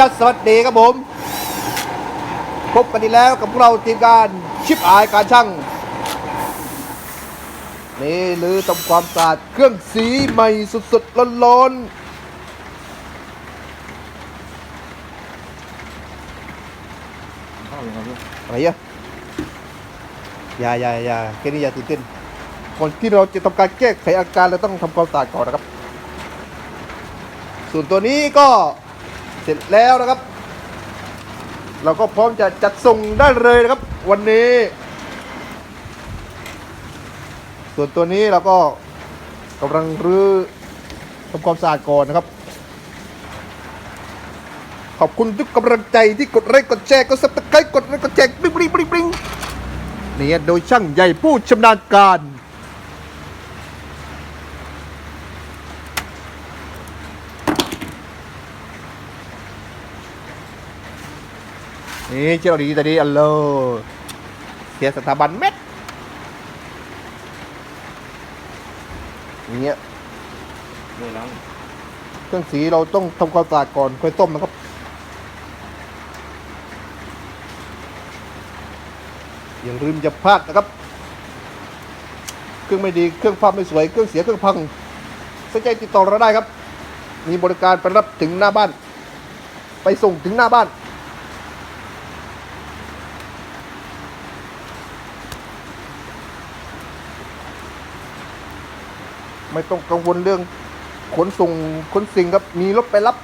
ดัสสวัสดีครับผม พบกันอีกแล้วกับพวกเราทีมงานชิปอายการช่าง นี่หรือทำความสะอาดเครื่องสีใหม่สุดๆร้อนๆอะไรอะอย่าอย่าอย่าแค่นี้อย่าตื่นเต้นก่อนที่เราจะทำการแก้ไขอาการเราต้องทำความสะอาดก่อนนะครับ ส่วนตัวนี้ก็ ร็จแล้วนะครับ เราก็พร้อมจะจัดส่งได้เลยนะครับ วันนี้ ส่วนตัวนี้เราก็กำลังรื้อทำความสะอาดก่อนนะครับ ขอบคุณทุกกำลังใจที่กดไลค์กดแชร์กดซับสไครต์กดไลค์กดแชร์ปริ้งปริ้งปริ้งปริ้งนี่โดยช่างใหญ่ผู้ชำนาญการ นี่เจ้าดีตอนนี้อัลโลเสียสถาบันเม็ดอย่างเงี้ยไม่ล้างเครื่องสีเราต้องทำความสะอาดก่อนค่อยต้มนะครับอย่าลืมอย่าพลาดนะครับ เครื่องไม่ดีเครื่องภาพไม่สวย เครื่องเสียเครื่องพังสนใจติดต่อเราได้ครับ มีบริการไปรับถึงหน้าบ้าน ไปส่งถึงหน้าบ้าน ไม่ต้องกังวลเรื่องขนส่งขนสิ่งครับมีรถไปรับ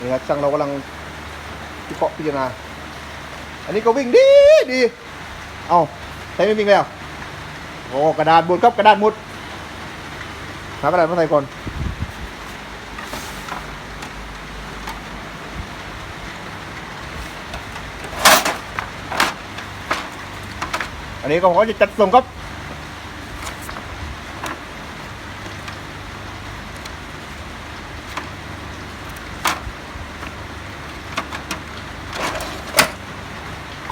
นี่ครับช่างเรากำลังพิเคราะห์พิจารณา อันนี้ก็วิ่งดีดี เอาใช้ไม่วิ่งแล้วโอ้กระดาษหมดครับกระดาษหมดหากระดาษมาใส่ก่อน นนี้ก็ขอจะจัดส่งครับ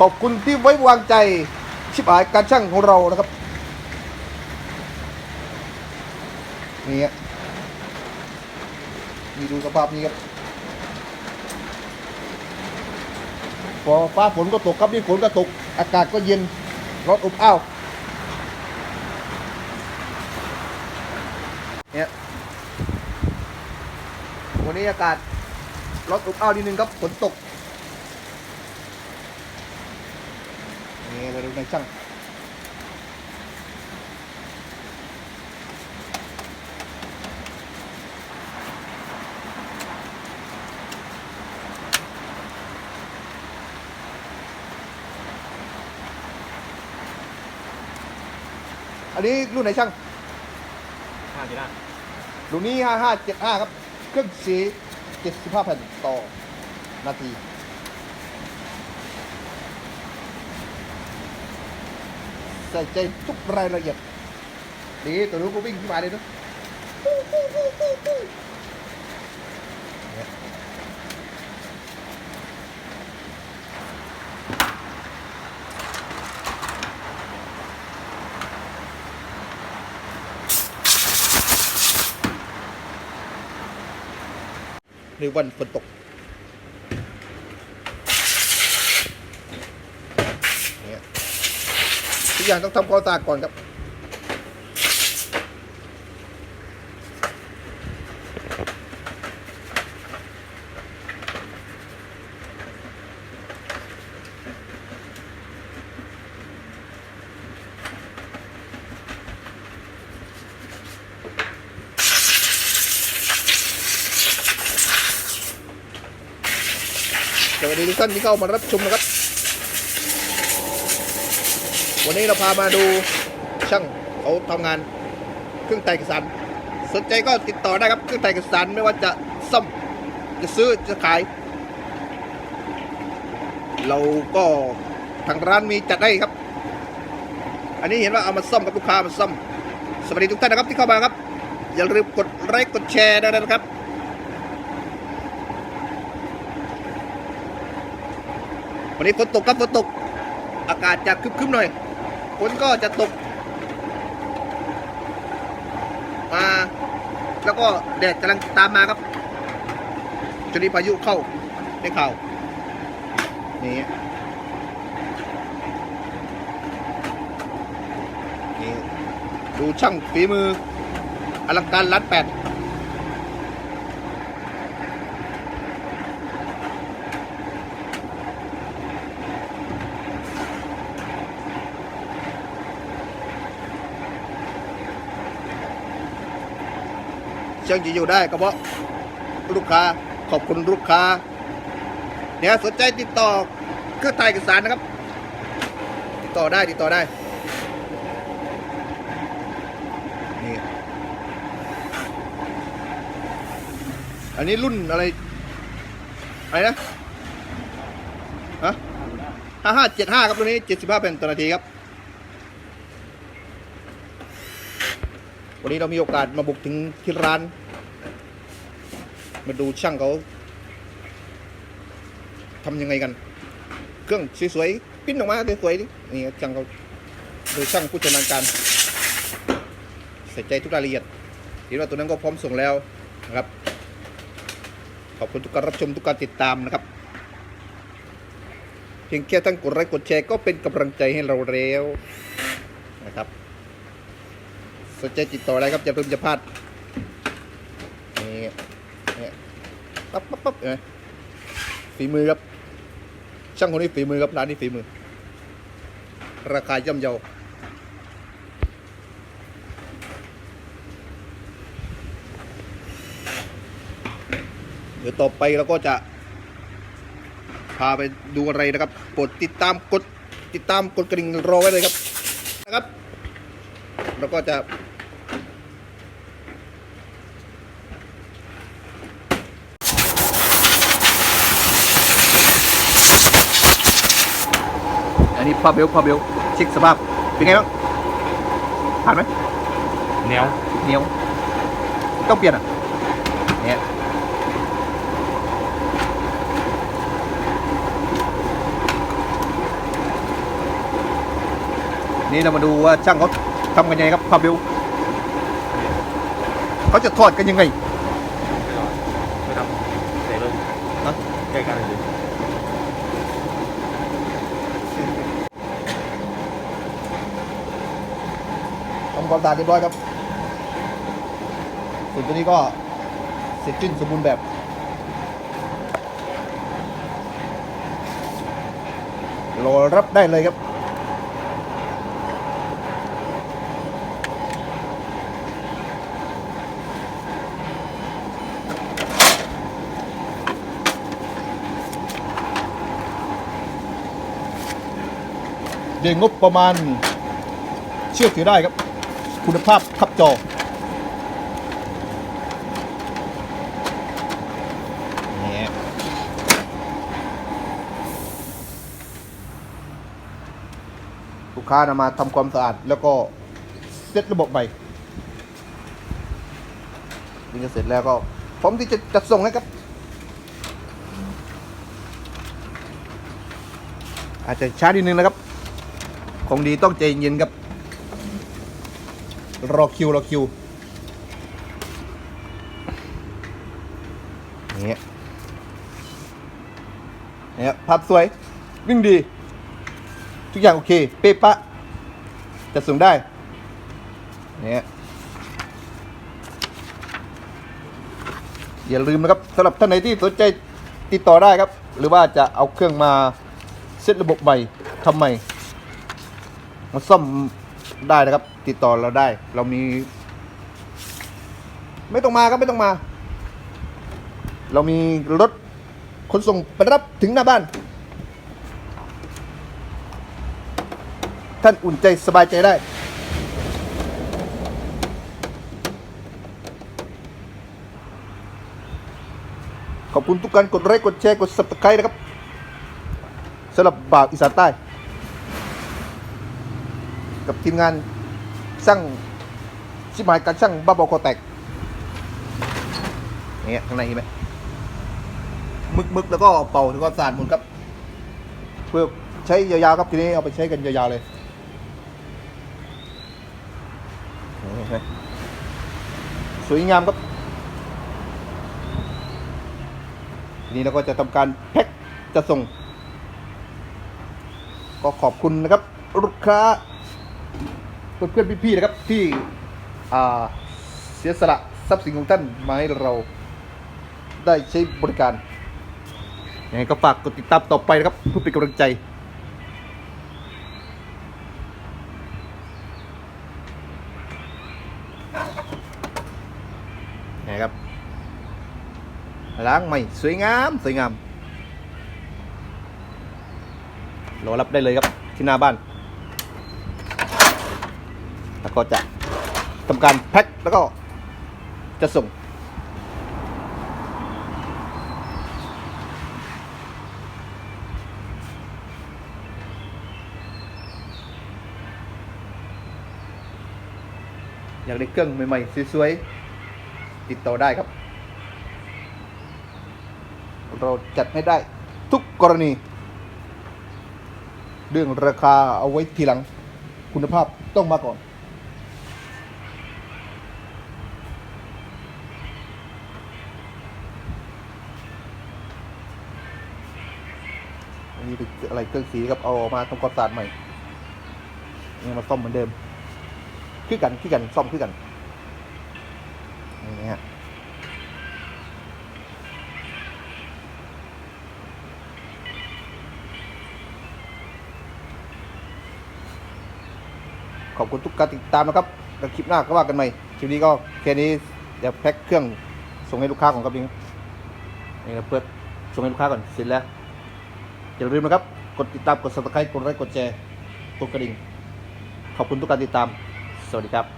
ขอบคุณที่ไว้วางใจชิบหายการช่างของเรานะครับนี่ฮะนี่ดูสภาพนี้ครับพอฟ้าฝนก็ตกครับนี่ฝนก็ตก อากาศก็เย็น รถอุบอ้าวเนี่ยวันนี้อากาศรถอุบอ้าวนิดนึงครับฝนตกนี่เราดูในช่าง อันนี้รุ่นไหนช่างห้าจีน่ารุ่นนี้5575ครับ เครื่องสี75แผ่นต่อนาที ใส่ใจทุกรายละเอียดดีตัวนู้นก็วิ่งขึ้นมาเลยเนอะ ในวันฝนตกเนี่ยทุกอย่างต้องทำความสะอาดก่อนครับ ท่านที่เข้ามารับชมนะครับ วันนี้เราพามาดูช่างเขาทำงานเครื่องแต่งกสารสนใจก็ติดต่อได้ครับเครื่องแต่งกสารไม่ว่าจะซ่อมจะซื้อจะขาย เราก็ทางร้านมีจัดให้ครับ อันนี้เห็นว่าเอามาซ่อมกับลูกค้ามาซ่อมสวัสดีทุกท่านนะครับที่เข้ามาครับ อย่าลืมกดไลค์กดแชร์ด้วยนะครับ วันนี้ฝนตกครับฝนตก อากาศจะครึ้มๆหน่อยฝนก็จะตก มา แล้วก็แดดกำลังตามมาครับจนนี้พายุเข้าได้ข่าวนี่นี่ดูช่างฝีมืออลังการล้านแปด ช่างจะอยู่ได้ก็เพราะลูกค้าขอบคุณลูกค้าเนี่ยสนใจติดต่อเครื่องถ่ายเอกสารนะครับ ติดต่อได้ติดต่อได้นี่อันนี้รุ่นอะไรอะไรนะฮะห้าห้าเจ็ดห้าครับตัวนี้เจ็ดสิบห้าเป็นต่อนาทีครับ วันนี้เรามีโอกาสมาบุกถึงที่ร้าน มาดูช่างเขาทำยังไงกัน เครื่องสวยๆปิ้นออกมาสวยๆนี่นี่ช่างเขาโดยช่างผู้ชำนาญการใส่ใจทุกรายละเอียดเห็นว่าตัวนั้นก็พร้อมส่งแล้วนะครับ ขอบคุณทุกการรับชมทุกการติดตามนะครับ เพียงแค่ท่านกดไลค์กดแชร์ก็เป็นกำลังใจให้เราแล้วนะครับ สนใจติดต่ออะไรครับอย่าเพิ่งจะพลาดนี่นี่ปั๊บปั๊บปั๊บเห็นไหมฝีมือครับ ช่างคนนี้ฝีมือครับร้านนี้ฝีมือ ราคาย่อมเยาเดี๋ยวต่อไปเราก็จะ พาไปดูอะไรนะครับกดติดตามกดติดตามกดกระดิ่งรอไว้เลยครับนะครับ แล้วก็จะ นนี้พาเบลพาเบลเช็คสภาพ เป็นไงบ้างผ่านไหมเหนียวเหนียว ต้องเปลี่ยนอะเนี่ยนี่เรามาดูว่าช่างเขาทำกันยังไงครับพาเบลเขาจะทอดกันยังไง ไม่ทำเสร็จเลยฮะใกล้กันเลย ความสะอาดเรียบร้อยครับส่วนตัวนี้ก็เสร็จสิ้นสมบูรณ์แบบรอรับได้เลยครับเดือนงบประมาณเชื่อถือได้ครับ คุณภาพคับจอเนี่ยลูกค้านำมาทำความสะอาดแล้วก็เซตระบบใหม่นี่จะเสร็จแล้วก็พร้อมที่จะจัดส่งให้ครับ อาจจะช้านิดนึงนะครับ ของดีต้องใจเย็นครับ รอคิวรอคิวเนี่ยเนี่ยภาพสวย วิ่งดี ทุกอย่างโอเค เป๊ะปะจะส่งได้เนี่ยอย่าลืมนะครับสำหรับท่านไหนที่สนใจติดต่อได้ครับ หรือว่าจะเอาเครื่องมาเซตระบบใหม่ทำใหม่มาซ่อม ได้นะครับ ติดต่อเราได้ เรามี ไม่ต้องมาครับไม่ต้องมา เรามีรถขนส่งไปรับถึงหน้าบ้าน ท่านอุ่นใจสบายใจได้ ขอบคุณทุกการกดไลค์กดแชร์กด subscribe นะครับสำหรับบ่าวอีสานใต้ กับทีมงานช่างชิมายการช่างบ้าบอคอแตกเงี้ยข้างในเห็นไหมมึกมึกแล้วก็เป่าถึงความสะอาดหมดครับ เพื่อใช้ยาวๆครับทีนี้เอาไปใช้กันยาวๆเลยสวยงามครับทีนี้เราก็จะทำการแพ็คจะส่ง ก็ขอบคุณนะครับ ลูกค้า เพื่อนๆพี่ๆนะครับที่เสียสละทรัพย์สินของท่านมาให้เราได้ใช้บริการยังไงก็ฝากกดติดตามต่อไปนะครับเพื่อเป็นกำลังใจ นะครับ ล้างใหม่สวยงาม สวยงามรอรับได้เลยครับที่หน้าบ้าน แล้วก็จะทำการแพ็คแล้วก็จะส่ง อยากได้เครื่องใหม่ๆสวยๆติดต่อได้ครับ เราจัดให้ได้ทุกกรณี เรื่องราคาเอาไว้ทีหลังคุณภาพต้องมาก่อน อันนี้เป็นอะไรเครื่องสีครับเอาออกมาทำความสะอาดใหม่นี่มาซ่อมเหมือนเดิมคือกันคือกันซ่อมคือกันนี่นะฮะขอบคุณทุกการติดตามนะครับแล้วคลิปหน้าก็ว่ากันใหม่คลิปนี้ก็แค่นี้เดี๋ยวแพ็คเครื่องส่งให้ลูกค้าของครับนิงนี่เราเปิดส่งให้ลูกค้าก่อนเสร็จแล้ว อย่าลืมนะครับ กดติดตาม กด subscribe กดไลค์ กดแชร์ กดกระดิ่ง ขอบคุณทุกการติดตาม สวัสดีครับ